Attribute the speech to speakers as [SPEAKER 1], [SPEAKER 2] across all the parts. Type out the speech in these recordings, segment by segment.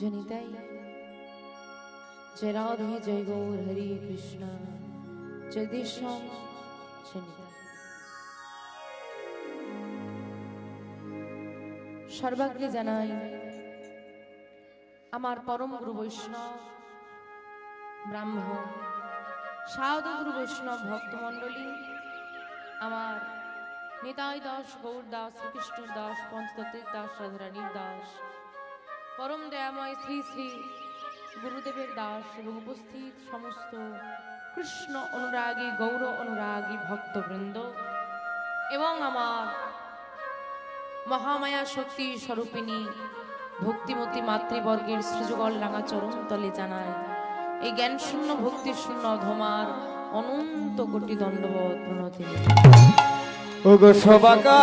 [SPEAKER 1] জনিতাই। জয় রাধে জয় গৌর, হরে কৃষ্ণ জয় দেশম জনিতাই। সর্বাগ্রে জানাই আমার পরম গুরু বৈষ্ণব ব্রাহ্মণ সাধু গুরু বৈষ্ণব ভক্তমণ্ডলী, আমার নিতাই দাস গৌর দাস শ্রীকৃষ্ণ দাস পঞ্চতত্ত্বের দাস, রাধারানীর দাস পরম দয়াময় শ্রী শ্রী গুরুদেবের দাস এবং উপস্থিত সমস্ত কৃষ্ণ অনুরাগী, গৌর অনুরাগী ভক্তবৃন্দ এবং আমার মহামায়া শক্তি স্বরূপিণী ভক্তিমতী মাতৃবর্গের সৃজগল রাঙা চরণ তলে জানায় এই জ্ঞান শূন্য ভক্তি শূন্য ধমার অনন্ত কোটি দণ্ডবত প্রণতি।
[SPEAKER 2] ওগো সবাকা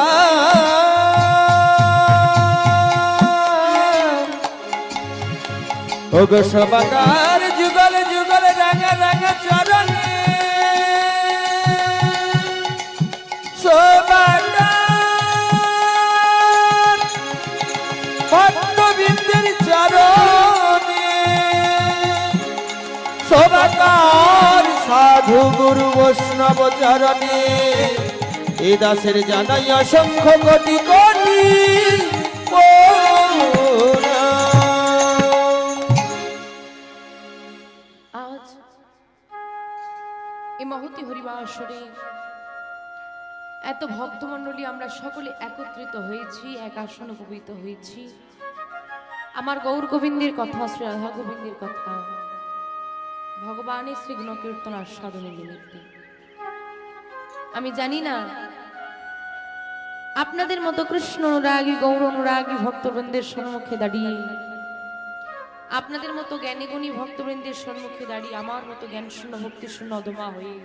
[SPEAKER 2] ওগো সবাকার যুগল যুগল, রাঙা রাঙা চরণে। সবাকার ভক্তবৃন্দের চরণে। সবাকার সাধু গুরু বৈষ্ণব চরণে। এ দাসের জানাই অসংখ্য কোটি কোটি।
[SPEAKER 1] হরিবাসরে এত ভক্তমণ্ডলী আমরা সকলে একত্রিত হয়েছি, এক আসন উপবিত হয়েছি। আমার গৌর গোবিন্দের কথা শ্রী রাধা গোবিন্দের কথা। ভগবানের শ্রী গুণকীর্তন আস্বাদনের নিমিত্তে। আমি জানি না, আপনাদের মতো কৃষ্ণ অনুরাগী, গৌর অনুরাগী ভক্তবৃন্দের সম্মুখে দাঁড়িয়ে, আপনাদের মতো জ্ঞানীগুণী ভক্তবৃন্দের সম্মুখে দাঁড়িয়ে, আমার মতো জ্ঞান শূন্য ভক্তি শূন্য অধমা হয়ে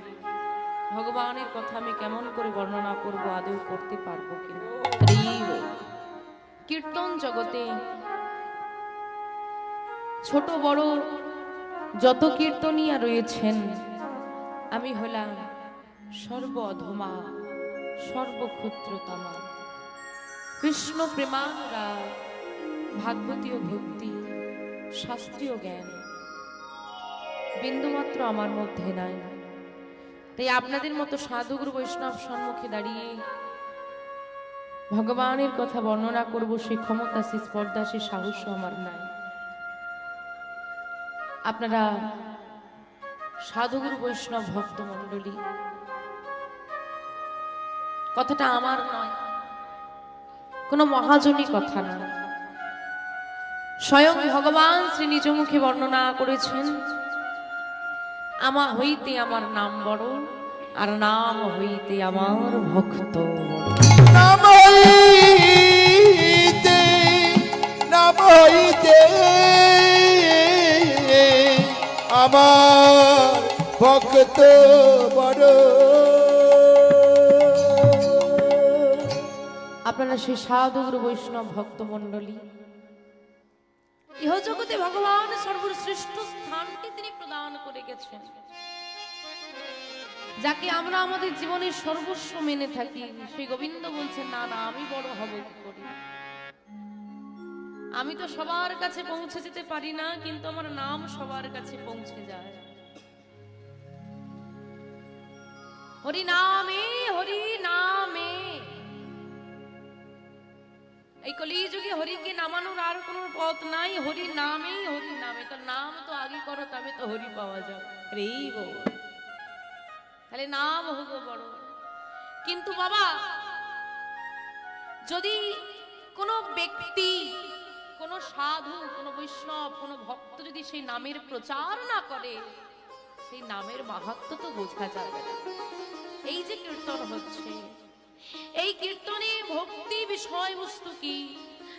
[SPEAKER 1] ভগবানের কথা আমি কেমন করে বর্ণনা করব, আদৌ করতে পারব কিনা? কীর্তন জগতে ছোট বড় যত কীর্তনিয়া রয়েছেন, আমি হলাম সর্ব অধমা সর্বক্ষুদ্রতমা। কৃষ্ণ প্রেমানুরা ভাগবতীয় ভক্তি, শাস্ত্রীয় জ্ঞান, বিন্দুমাত্র আমার মধ্যে নাই। তাই আপনাদের মতো সাধুগুরু বৈষ্ণব সম্মুখে দাঁড়িয়ে ভগবানের কথা বর্ণনা করব সেই ক্ষমতা সেই স্পর্ধা সেই সাহস আমার নাই। আপনারা সাধুগুরু বৈষ্ণব ভক্ত মণ্ডলী, কথাটা আমার নয়, কোনো মহাজনী কথা নয়। স্বয়ং ভগবান শ্রী নিজ মুখে বর্ণনা করেছেন আমা হইতে আমার নাম বড় আর নাম হইতে আমার ভক্ত
[SPEAKER 2] নাম হইতে নাম হইতে আমার ভক্ত বড়
[SPEAKER 1] আপনারা সেই সাধুগুরু বৈষ্ণব ভক্ত মণ্ডলী ইহজগতে ভগবান সর্বশ্রেষ্ঠ স্থানটি তিনি প্রদান করে গেছেন। যাকে আমরা আমাদের জীবনের সর্বস্ব মেনে থাকি সেই গোবিন্দ বলছেন, না না, আমি বড় হব কি করে? আমি তো সবার কাছে পৌঁছে যেতে পারি না, কিন্তু আমার নাম সবার কাছে পৌঁছে যায়। হরি নামে হরি নামে। এই কলিযুগে হরিকে নামানোর আর কোনো পথ নাই। হরি নামেই হরি নামে। তো নাম তো আগে করো, তবে তো হরি পাওয়া যাবে। তাহলে নাম হোক বড়। কিন্তু বাবা, যদি কোনো ব্যক্তি, কোন সাধু, কোন বৈষ্ণব, কোন ভক্ত যদি সেই নামের প্রচার না করে, সেই নামের মাহাত্ম তো বোঝা যাবে না। এই যে কীর্তন হচ্ছে এই কীর্তনে ভক্তি বিষয়বস্তু কি?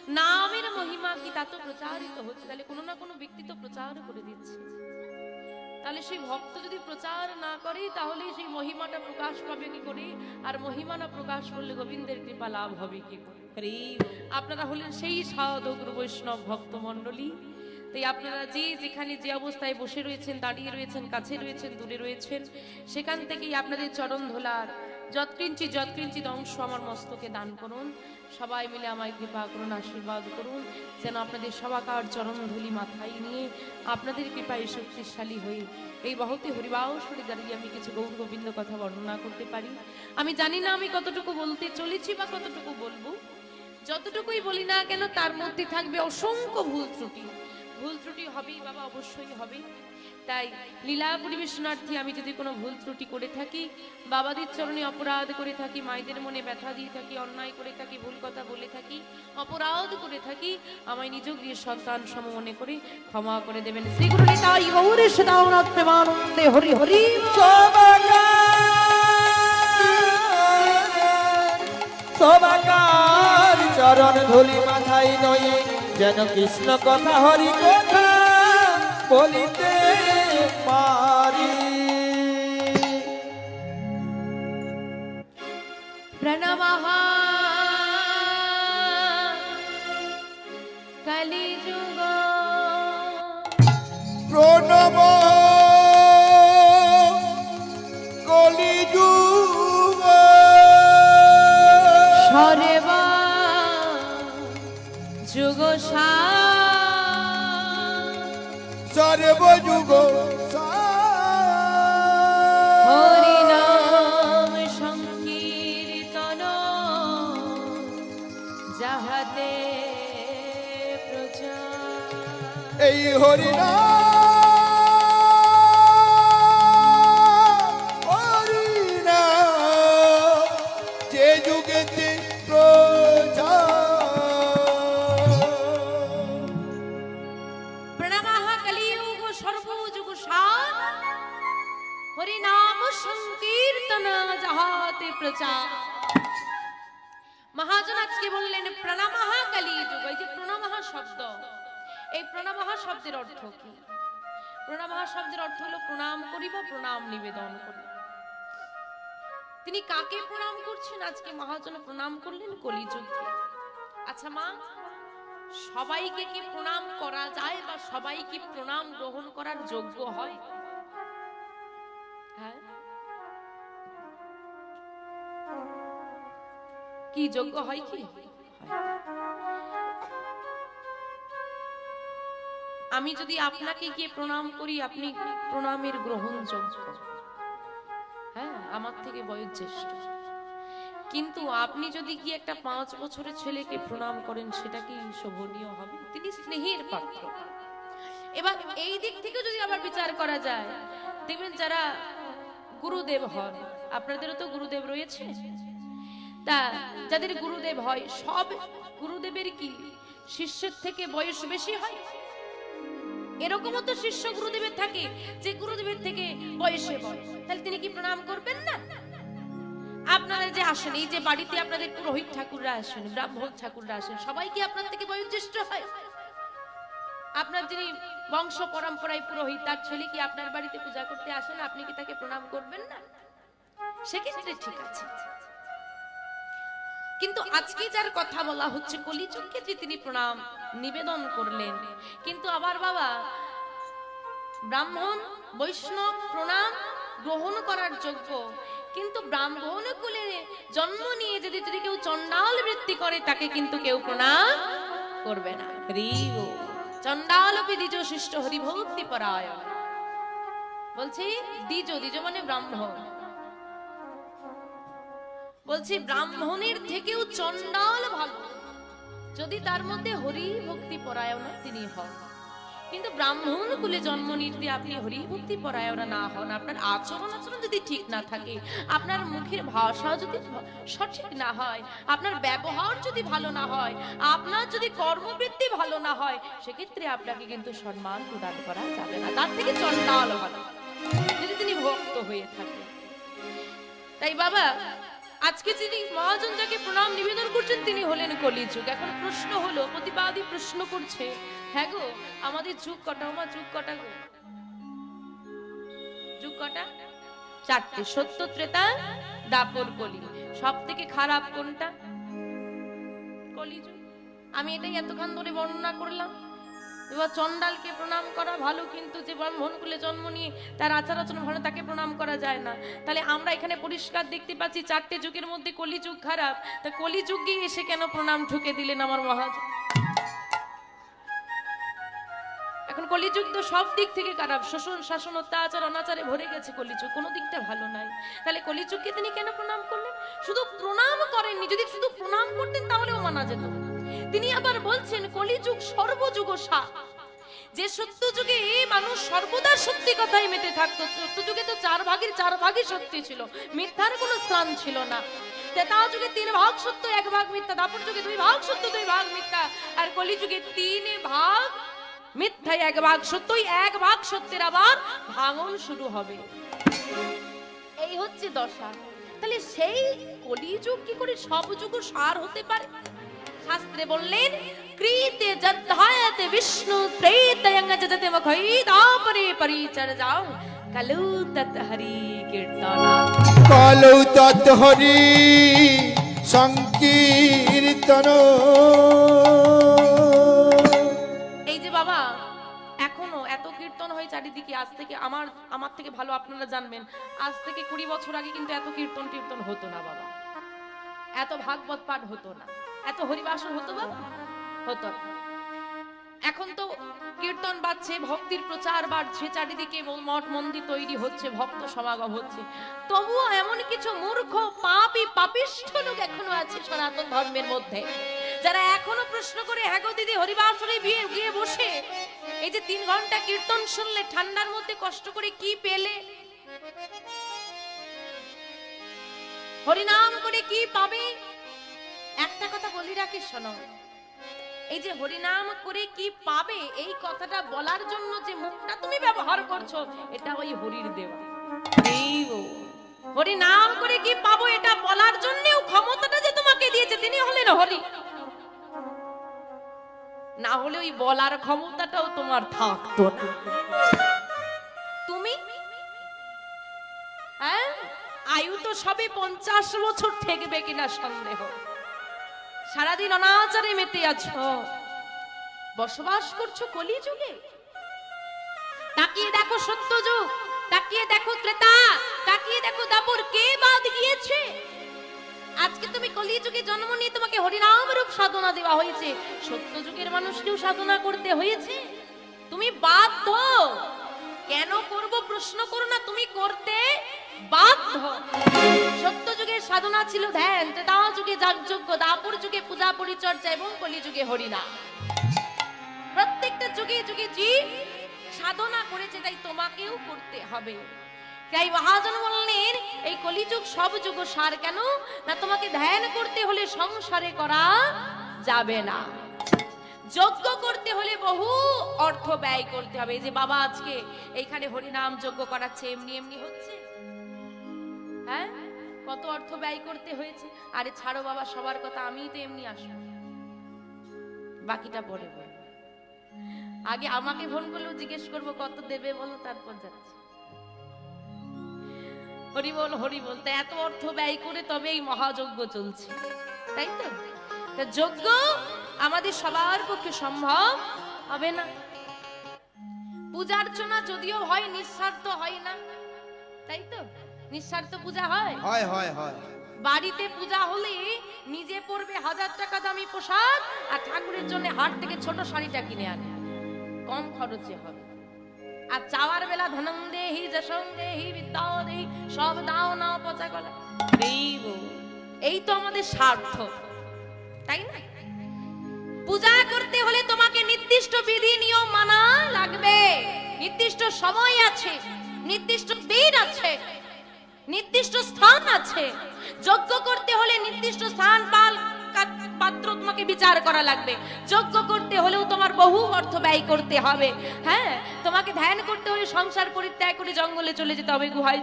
[SPEAKER 1] নামের মহিমা কি তা তো প্রচারিত হচ্ছে? তাহলে কোনো না কোনো ব্যক্তি তো প্রচার করে দিচ্ছে। তাহলে সেই ভক্ত যদি প্রচার না করে তাহলে সেই মহিমাটা প্রকাশ পাবে কি করে? আর মহিমা না প্রকাশ করলে গোবিন্দের কৃপা লাভ হবে কি করে? আপনারা হলেন সেই সাধক বৈষ্ণব ভক্ত মণ্ডলী। তাই আপনারা যে যেখানে যে অবস্থায় বসে রয়েছেন দাঁড়িয়ে রয়েছেন কাছে রয়েছেন দূরে রয়েছেন সেখান থেকেই আপনাদের চরণ ধোলার যৎকিঞ্চি যৎকিঞ্চিত অংশ আমার মস্তকে দান করুন। সবাই মিলে আমায় কৃপা করুন, আশীর্বাদ করুন, যেন আপনাদের সবাকার চরণ ধুলি মাথায় নিয়ে আপনাদের কৃপায় শক্তিশালী হয়ে এই বহতি হরিবাসরে দাঁড়িয়ে আমি কিছু গৌর গোবিন্দ কথা বর্ণনা করতে পারি। আমি জানি না আমি কতটুকু বলতে চলেছি বা কতটুকু বলব। যতটুকুই বলি না কেন তার মধ্যে থাকবে অসংখ্য ভুল ত্রুটি। ভুল ত্রুটি হবেই বাবা, অবশ্যই হবে। তাই লীলা পরিবেশনার্থী আমি যদি কোনো ভুল ত্রুটি করে থাকি, বাবাদের চরণে অপরাধ করে থাকি, মায়েদের মনে ব্যথা দিয়ে থাকি, অন্যায় করে থাকি, ভুল কথা বলে থাকি, অপরাধ করে থাকি, আমায় নিজ গৃহ সন্তান সম মনে করে ক্ষমা করে দেবেন। হরি হরি।
[SPEAKER 2] মাথায় যেন কৃষ্ণ কথা হরি কথা বলিতে
[SPEAKER 1] কলিযুগ
[SPEAKER 2] প্রণব এই হরিনা হরিনা যে যুগেতে প্রচার
[SPEAKER 1] প্রণামঃ কলিযুগ সর্বযুগ সার হরি নাম সংকীর্তন যাহাতে প্রচার। মহাজন আজকে বললেন প্রণামঃ কলিযুগ। এই যে প্রণামঃ শব্দ। এই প্রণামঃ শব্দের অর্থ কি? প্রণামঃ শব্দের অর্থ হলো প্রণাম করি বা প্রণাম নিবেদন করি তিনি কাকে প্রণাম করছেন? আজকে মহাজন প্রণাম করলেন কলিযুগকে আচ্ছা মা, সবাইকে কি প্রণাম করা যায় বা সবাই কি প্রণাম গ্রহণ করার যোগ্য হয়? হ্যাঁ? কি যোগ্য হয় কি? আমি যদি আপনাকে গিয়ে প্রণাম করি, আপনি প্রণামের গ্রহণযোগ্য হ্যাঁ আমার থেকে বয়স বয়োজ্যেষ্ঠ কিন্তু আপনি যদি কি একটা পাঁচ বছরের ছেলেকে প্রণাম করেন, সেটা কি শোভনীয় হবে? তিনি স্নেহের পাত্র। এবার এই দিক থেকে যদি আবার বিচার করা যায়, দেখবেন যারা গুরুদেব হন, আপনাদেরও তো গুরুদেব রয়েছে। তা যাদের গুরুদেব হয়, সব গুরুদেবের কি শিষ্যের থেকে বয়স বেশি হয়? এরকমও তো শিষ্য গুরুদেবের থাকে, যে গুরুদেবের থেকে বয়সে বয় তাহলে তিনি কি প্রণাম করবেন না? আপনারা যে আসেন, এই যে বাড়িতে আপনাদের পুরোহিত ঠাকুররা আসেন, ব্রাহ্মণ ঠাকুররা আসেন, সবাই কি আপনার থেকে বয়োজ্যেষ্ঠ হয়? আপনার যিনি বংশ পরম্পরায় পুরোহিত, তার ছেলে কি আপনার বাড়িতে পূজা করতে আসেন? আপনি কি তাকে প্রণাম করবেন না? সেক্ষেত্রে ঠিক আছে। কিন্তু আজকে যার কথা বলা হচ্ছে কলিযুগকে যে তিনি প্রণাম, নিবেদন করলেন। কিন্তু আবার বাবা, ব্রাহ্মণ, বৈষ্ণব, প্রণাম গ্রহণ করার যোগ্য। কিন্তু ব্রাহ্মণ কুলে জন্ম নিয়ে যদি যদি কেউ চণ্ডাল বৃত্তি করে, তাকে কিন্তু কেউ প্রণাম করবে না। হরিব চণ্ডাল দ্বিজ শিষ্ট হরিভক্তি পরায় বলছি, দ্বিজ দ্বিজ মানে ব্রাহ্মণ। বলছি, ব্রাহ্মণের থেকেও চণ্ডাল ভালো। যদি তার মধ্যে হরি ভক্তি পরায়ণা তিনি হন। কিন্তু ব্রাহ্মণ কুলে জন্ম নিতে আপনি হরি ভক্তি পরায়ণা না হন, আপনার আচরণ আচরণ যদি ঠিক না থাকে, আপনার মুখের ভাষা যদি সঠিক না হয়, আপনার ব্যবহার যদি ভালো না হয়, আপনার যদি কর্মবৃত্তি ভালো না হয়, সেক্ষেত্রে আপনাকে কিন্তু সম্মান প্রদান করা যাবে না। তার থেকে চণ্ডাল ভালো। যদি তিনি ভক্ত হয়ে থাকে তাই বাবা আজকে যিনি মহাজন যাকে প্রণাম নিবেদন করছেন, তিনি হলেন কলিযুগ। এখন প্রশ্ন হলো, প্রতিবাদী প্রশ্ন করছে হ্যাঁ গো, আমাদের যুগ কটা আমার যুগ কটা গো? যুগ কটা? চারটে। সত্য ত্রেতা, দাপর কলি। সব থেকে খারাপ কোনটা? কলিযুগ। আমি এটাই এতক্ষণ ধরে বর্ণনা করলাম। এবার চণ্ডালকে প্রণাম করা ভালো, কিন্তু যে ব্রাহ্মণ কুলে জন্ম নিয়ে তার আচার আচরণ ভালো, তাকে প্রণাম করা যায় না। তাহলে আমরা এখানে পরিষ্কার দেখতে পাচ্ছি, চারটে যুগের মধ্যে কলিযুগ খারাপ। তা কলিযুগে এসে কেন প্রণাম ঠুকে দিলেন আমার মহাজ এখন কলিযুগ তো সব দিক থেকে খারাপ। শোষণ, শাসন, অত্যাচার, অনাচারে ভরে গেছে কলিযুগ, কোনো দিকটা ভালো নাই। তাহলে কলিযুগকে তিনি কেন প্রণাম করলেন? শুধু প্রণাম করেননি, যদি শুধু প্রণাম করতেন তাহলেও মানা যেত। তিনি আবার বলছেন, কলিযুগ সর্বযুগ যে সত্য যুগে মানুষ সর্বদা সত্যি কথাই মেতে থাকতো সত্য যুগে তো চার ভাগের চার ভাগই সত্যি ছিল, মিথ্যার কোনো স্থান ছিল না। যুগে তিন ভাগ সত্য, এক ভাগ মিথ্যা দাপর যুগে দুই ভাগ সত্য, দুই ভাগ মিথ্যা, আর কলি যুগে তিন ভাগ মিথ্যায় এক ভাগ সত্যই, এক ভাগ সত্যের আবার ভাঙন শুরু হবে। এই হচ্ছে দশা। তাহলে সেই কলিযুগ কি করে সব যুগ সার হতে পারে? শাস্ত্রে বললেন কৃতে যদ্ধায়তে বিষ্ণু ত্রেতয়ং যজতে মখৈ তাপরে পরিচর্যাং কলু তৎ হরি কীর্তনা
[SPEAKER 3] কলৌ তৎহরি সংকীর্তন।
[SPEAKER 1] এই যে বাবা এখনও এত কীর্তন হয় চারিদিকে আজ থেকে আমার আমার থেকে ভালো আপনারা জানবেন আজ থেকে কুড়ি বছর আগে কিন্তু এত কীর্তন কীর্তন হতো না বাবা। এত ভাগবত পাঠ হতো না। এত হরিবাসন হতো বাবা হতো এখন তো কীর্তন বাজছে, ভক্তির প্রচার বাড়ছে, চারিদিকে মঠ মন্দির তৈরি হচ্ছে, ভক্ত সমাগম হচ্ছে। তবুও এমন কিছু মূর্খ, পাপি, পাপিষ্ঠ লোক এখনও আছে সনাতন ধর্মের মধ্যে। যারা এখনও প্রশ্ন করে হ্যাঁ দিদি হরিবাসরে বিয়ে গিয়ে বসে? এই যে তিন ঘণ্টা কীর্তন শুনলে, ঠান্ডার মধ্যে কষ্ট করে কি পেলে? হরিনাম করে কি পাবে? একটা কথা বলি রাখি শোনো। এই যে হরিনাম করে কি পাবে, এই কথাটা বলার জন্য যে মুখটা তুমি ব্যবহার করছ, এটা ওই হরির দেওয়া। হরি নাম করে কি পাবো, এটা বলার জন্যও ক্ষমতাটা যে তোমাকে দিয়েছে, তিনি হলেন হরি। না হলে ওই বলার ক্ষমতাটাও তোমার থাকতো তুমি? হ্যাঁ? আয়ু তো সবে পঞ্চাশ বছর ঠেকবে কিনা সন্দেহ। সারাদিন অনাচারে মেতে আছো। বসবাস করছ কলিযুগে? তাকিয়ে দেখো সত্য যুগ তাকিয়ে দেখো ত্রেতা, তাকিয়ে দেখো দাপর কে বাদ গিয়েছে? আজকে তুমি কলিযুগে জন্ম নিয়ে তোমাকে হরিনাম রূপ সাধনা দেওয়া হয়েছে। সত্য যুগের মানুষকেও সাধনা করতে হয়েছে। তুমি বাধ্য। কেন করব প্রশ্ন করো না, তুমি করতে বাধ্য। সত্য যুগের সাধনা ছিল ধ্যান। ত্রেতা যুগে যাগযজ্ঞ দাপর যুগে পূজা পরিচর্যা এবং কলি যুগে হরিনাম। প্রত্যেকটা যুগে যুগে জীব সাধনা করেছে, তাই তোমাকেও করতে হবে। তাই মহাজন বললেন এই কলিযুগ, সব যুগ সার কেন? না তোমাকে ধ্যান করতে হলে সংসারে করা যাবে না। যজ্ঞ করতে হলে বহু অর্থ ব্যয় করতে হবে। যে বাবা আজকে এইখানে হরিনাম যজ্ঞ করাচ্ছে, এমনি এমনি হচ্ছে? হ্যাঁ? কত অর্থ ব্যয় করতে হয়েছে? আরে ছাড়ো বাবা, সবার কথা আমিই তো এমনি আসব বাকিটা পরে বল আগে আমাকে ফোন করলেও জিজ্ঞেস করব, কত দেবে বলো, তারপর যাচ্ছে। হরি বল হরি বল, তা এত অর্থ ব্যয় করে তবে এই মহাযজ্ঞ চলছে। তাই তো যজ্ঞ আমাদের সবার পক্ষে সম্ভব হবে না। পূজার্চনা যদিও হয়, নিঃস্বার্থ হয় না। তাই তো? নিঃস্বার্থ পূজা হয়?
[SPEAKER 3] হয় হয় হয়।
[SPEAKER 1] বাড়িতে পূজা হলে নিজে পরবে হাজার টাকা দামি পোশাক আর ঠাকুরের জন্য হাট থেকে ছোট শাড়িটা কিনে আনে। কম খরচে হবে। আর চাওয়ার বেলা ধনং দেহি যশং দেহি বিদ্যাও দেহি সব দাও নাও পচা গলা। এই তো আমাদের স্বার্থ। তাই না? পূজা করতে হলে তোমাকে নির্দিষ্ট বিধি নিয়ম মানা লাগবে। নির্দিষ্ট সময় আছে নির্দিষ্ট দিন আছে। নির্দিষ্ট স্থান আছে। যজ্ঞ করতে হলে নির্দিষ্ট স্থান পাল পাত্র তোমাকে বিচার করা লাগবে। যজ্ঞ করতে হলেও তোমার বহু অর্থ ব্যয় করতে হবে। হ্যাঁ? তোমাকে ধ্যান করতে হলে সংসার পরিত্যাগ করে জঙ্গলে চলে যেতে হবে, গুহায়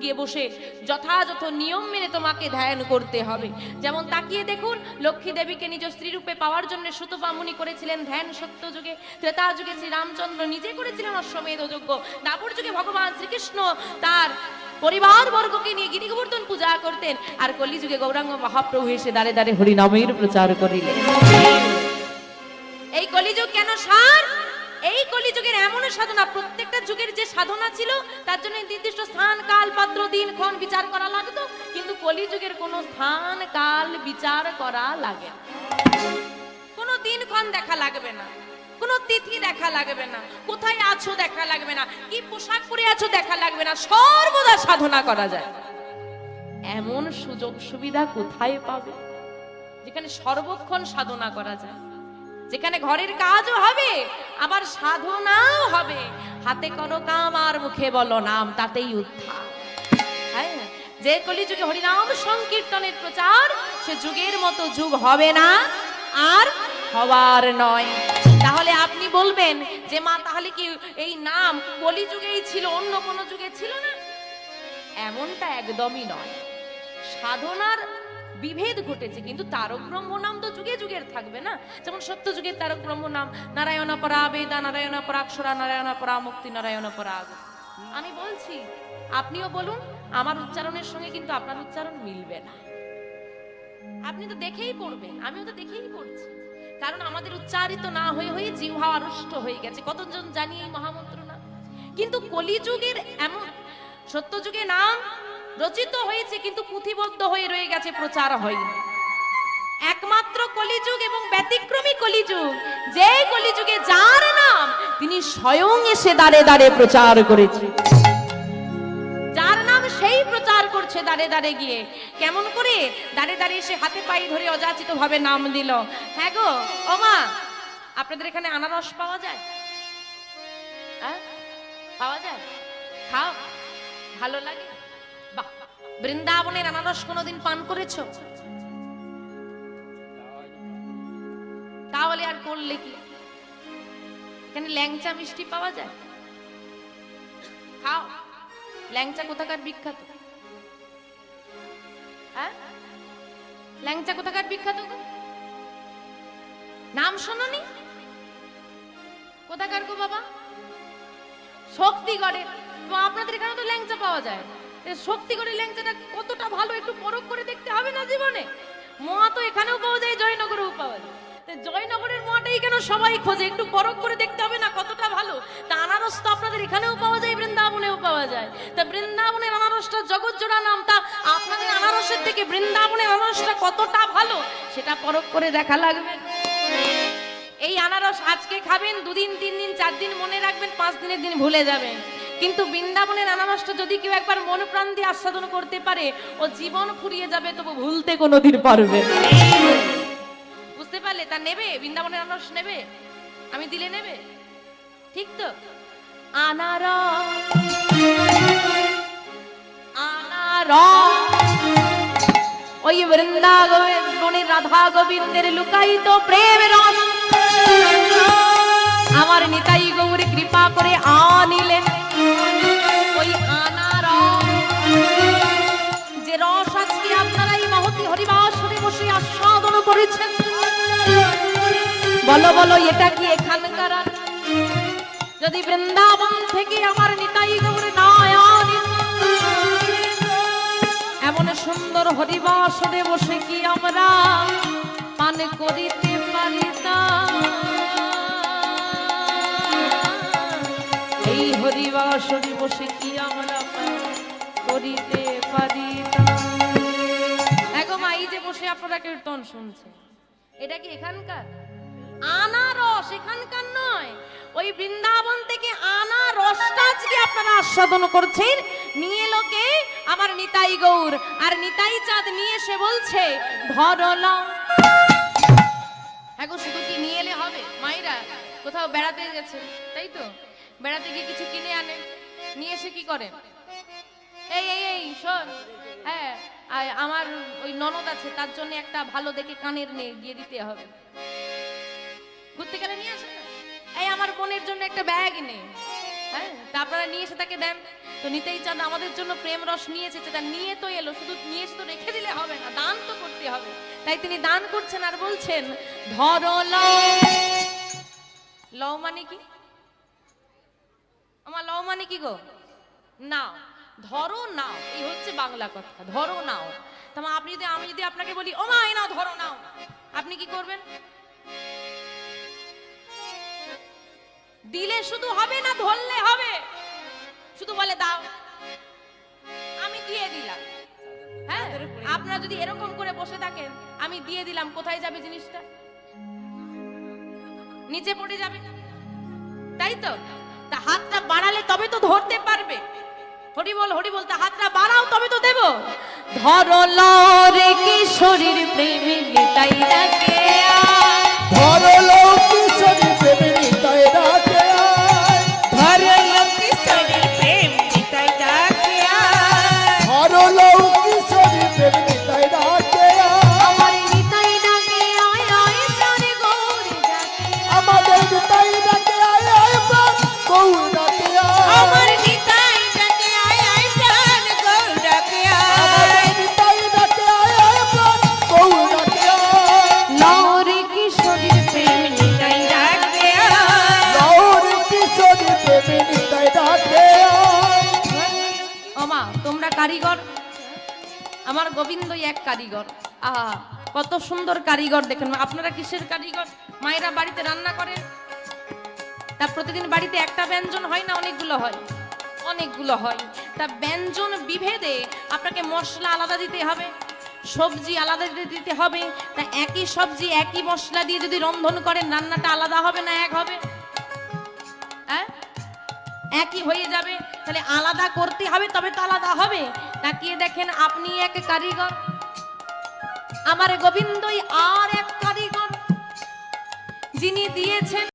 [SPEAKER 1] গিয়ে বসে যথাযথ নিয়ম মেনে তোমাকে ধ্যান করতে হবে। যেমন তাকিয়ে দেখুন, লক্ষ্মী দেবীকে নিজ স্ত্রী রূপে পাওয়ার জন্য সুতপামুনি করেছিলেন ধ্যান সত্য যুগে। ত্রেতা যুগে শ্রী রামচন্দ্র নিজে করেছিলেন অশ্বমেধ যজ্ঞ। দাপর যুগে ভগবান শ্রীকৃষ্ণ তার পরিবার বর্গকে নিয়ে গিরি গোবর্ধন পূজা করতেন। আর কলিযুগে গৌরাঙ্গ মহাপ্রভু এসে দাঁড়ে দাঁড়ে হরিনামের প্রচার করিলেন। এই কলিযুগ কেন সার? এই কলিযুগের এমন সাধনা, প্রত্যেকটা যুগের যে সাধনা ছিল, তার জন্য নির্দিষ্ট স্থান, কাল, পাত্র, দিন, ক্ষণ বিচার করা লাগতো। কিন্তু কলিযুগের কোনো স্থান, কাল বিচার করা লাগে। কোনো দিন ক্ষণ দেখা লাগবে না। কোনো তিথি দেখা লাগবে না, কোথায় আছো দেখা লাগবে না, কি পোশাক পরে আছো দেখা লাগবে না, সর্বদা সাধনা করা যায়। এমন সুযোগ সুবিধা কোথায় পাবে? যেখানে সর্বক্ষণ সাধনা করা যায়। যেখানে ঘরের কাজও হবে, আবার সাধনাও হবে। হাতে করো কাম আর মুখে বলো নাম, তাতেই উদ্ধার। হ্যাঁ যে কলিযুগে হরিনাম সংকীর্তনের প্রচার, সে যুগের মতো যুগ হবে না আর হবার নয়। তাহলে আপনি বলবেন যে, মা, তাহলে কি এই নাম কলিযুগেই ছিল, অন্য কোনো যুগে ছিল না? এমনটা একদমই নয়। সাধনার বিভেদ ঘটেছে, কিন্তু তারক ব্রহ্ম নাম তো যুগে যুগের থাকবে না। যেমন সত্য যুগের তারক ব্রহ্ম নাম নারায়ণ পরা বেদা নারায়ণ পরা অক্ষরা নারায়ণ পরা মুক্তি নারায়ণ পরাগ আমি বলছি, আপনিও বলুন, আমার উচ্চারণের সঙ্গে কিন্তু আপনার উচ্চারণ মিলবে না। আপনি তো দেখেই পড়বেন, আমিও তো দেখেই পড়ছি। কারণ আমাদের উচ্চারিত না হয়ে হয়ে জিহ্বা আড়ষ্ট হয়ে গেছে। কতজন জানি এই মহামন্ত্র না কিন্তু কলিযুগের এমন সত্য যুগে নাম রচিত হয়েছে, কিন্তু পুঁথিবদ্ধ হয়ে রয়ে গেছে, প্রচার হয়নি। একমাত্র কলিযুগ এবং ব্যতিক্রমী কলিযুগ যে কলিযুগে যার নাম তিনি স্বয়ং এসে দাঁড়ে দাঁড়ে প্রচার করেছে। প্রচার দাঁড়ে দাঁড়ে গিয়ে। কেমন করে? দাঁড়ে দাঁড়িয়ে সে হাতে পায়ে ধরে অযাচিত ভাবে নাম দিল। হ্যাঁ গো, ও মা, আপনাদের এখানে আনারস পাওয়া যায়? হ্যাঁ? পাওয়া যায়? খাও। ভালো লাগে? বাহ, বৃন্দাবনের আনারস কোনোদিন পান করেছ? তাহলে আর করলে কি? এখানে ল্যাংচা মিষ্টি পাওয়া যায়? খাও। ল্যাংচা কোথাকার বিখ্যাত? হ্যাঁ? ল্যাংচা কোথাকার বিখ্যাত গো? নাম শোনি কোথাকার গো বাবা? শক্তিগড়ের তো আপনাদের এখানে তো ল্যাংচা পাওয়া যায়। এ শক্তিগড়ের ল্যাংচাটা কতটা ভালো একটু পরখ করে দেখতে হবে না জীবনে? মহা তো এখানেও পাওয়া যায়, জয়নগরেও পাওয়া যায়। জয়নগরের মোয়াটাই কেন সবাই খোঁজে? একটু পরখ করে দেখতে হবে না কতটা ভালো। তা আনারস তো আপনাদের এখানেও পাওয়া যায়, বৃন্দাবনেও পাওয়া যায়। তা বৃন্দাবনের আনারসটা জগৎ জোড়া নাম, তা আপনাদের আনারসের থেকে বৃন্দাবনের আনারসটা কতটা ভালো, সেটা পরখ করে দেখা লাগবে। এই আনারস আজকে খাবেন, দুদিন, তিন দিন, চার দিন মনে রাখবেন, পাঁচ দিনের দিন ভুলে যাবেন। কিন্তু বৃন্দাবনের আনারসটা যদি কেউ একবার মন প্রাণ দিয়ে আস্বাদন করতে পারে, ও জীবন ফুরিয়ে যাবে, তবু ভুলতে কোনোদিন পারবে পারলে তা নেবে? বৃন্দাবনের আনারস নেবে? আমি দিলে নেবে? ঠিক তো? আনারস। আনারস ওই বৃন্দাবনের রাধা গোবিন্দের লুকায়িত প্রেমের রস। আমার নিতাই গৌর কৃপা করে আনিলেন। ওই আনার যে রস আজকে আপনারা এই মহতি হরিবাসনে বসে আস্বাদন করেছেন বলো বলো, এটা কি এখানকার? যদি বৃন্দাবন থেকে আমার নিতাই গৌর এমন সুন্দর হরিবাসনে বসে কি আমরা? পান করিতে পারিতাম। এই হরিবাসনে বসে কি আমরা? করিতে এখন মা এই যে বসে আপনারা কীর্তন শুনছে এটা কি এখানকার? আনারস এখানকার নয়। ওই বৃন্দাবন থেকে আনা রসটা আজকে আপনারা আস্বাদন করছেন। নিয়ে লোকে আমার নিতাই গৌর আর নিতাই চাঁদ নিয়ে এসে বলছে হ্যাঁ গো, শুধু কি নিয়ে এলে হবে? মাইরা কোথাও বেড়াতে গেছে তাই তো? বেড়াতে গিয়ে কিছু কিনে আনে। নিয়ে এসে কি করে? এই এই এই শোন। হ্যাঁ আমার ওই ননদ আছে, তার জন্য একটা ভালো দেখে কানের নে গিয়ে দিতে হবে। ঘুরতে গেলে নিয়ে আসে এই আমার বোনের জন্য একটা ব্যাগ নে। হ্যাঁ তা আপনারা নিয়ে এসে তাকে দেন। তো নিতেই চান, আমাদের জন্য প্রেম রস নিয়ে এসেছে, তা নিয়ে তো এলো, শুধু নিয়ে এসে তো রেখে দিলে হবে না, দান তো করতে হবে। তাই তিনি দান করছেন আর বলছেন, ধরো লও মানে কি? আমার লও মানে কি গো? নাও। ধরো নাও, এই হচ্ছে বাংলা কথা, ধরো নাও। তাহলে আপনি যদি, আমি যদি আপনাকে বলি, ও মা নাও, ধরো নাও। আপনি কি করবেন? দিলে শুধু হবে না ধরলে হবে? শুধু বলে, দাও। আমি দিয়ে দিলাম। হ্যাঁ? আপনারা যদি এরকম করে বসে থাকেন, আমি দিয়ে দিলাম, কোথায় যাবে জিনিসটা? নিচে পড়ে যাবে। তাই তো? তা হাতটা বাড়ালে তবে তো ধরতে পারবে। হরি বল হরি বলতে হাতটা বাড়াও তবে তো দেব। ধরো রে কিশোরীর তোমরা কারিগর? আমার গোবিন্দই এক কারিগর। আহা, কত সুন্দর কারিগর দেখেন আপনারা কিসের কারিগর? মায়েরা বাড়িতে রান্না করেন তা প্রতিদিন বাড়িতে একটা ব্যঞ্জন হয় না অনেকগুলো হয়? অনেকগুলো হয়। তা ব্যঞ্জন বিভেদে আপনাকে মশলা আলাদা দিতে হবে, সবজি আলাদা দিতে হবে। তা একই সবজি, একই মশলা দিয়ে যদি রন্ধন করেন, রান্নাটা আলাদা হবে না এক হবে? হ্যাঁ একই হয়ে যাবে। তাহলে আলাদা করতে হবে, তবে তো আলাদা হবে। তাকিয়ে দেখেন, আপনি এক কারিগর। আমার গোবিন্দই আর এক কারিগর। যিনি দিয়েছেন